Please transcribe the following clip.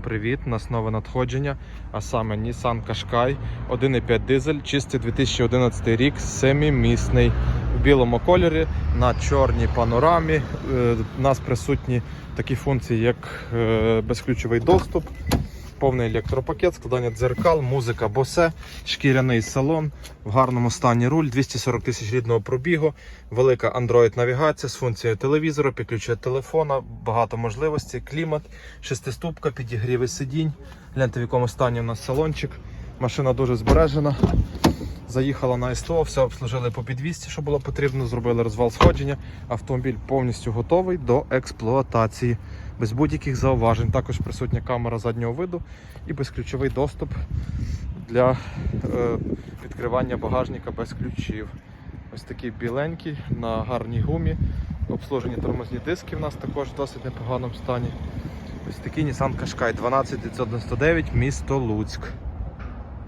Привіт, у нас нове надходження, а саме Nissan Qashqai 1.5 дизель, чистий 2011 рік, семімісний в білому кольорі на чорній панорамі. Е, У нас присутні такі функції, як е, безключовий доступ, повний електропакет, складання дзеркал, музика босе, шкіряний салон, в гарному стані руль, 240 тисяч рідного пробігу, велика Android навігація з функцією телевізору, підключення телефона, багато можливостей, клімат, шестиступка, підігріви сидінь. Гляньте, в якому стані у нас салончик. Машина дуже збережена. Заїхала на СТО, все обслужили по підвісті, що було потрібно, зробили розвал сходження. Автомобіль повністю готовий до експлуатації, без будь-яких зауважень. Також присутня камера заднього виду і безключовий доступ для е, відкривання багажника без ключів. Ось такий біленький на гарній гумі. Обслужені тормозні диски в нас також в досить непоганому стані. Ось такий Nissan Qashqai 12999, місто Луцьк.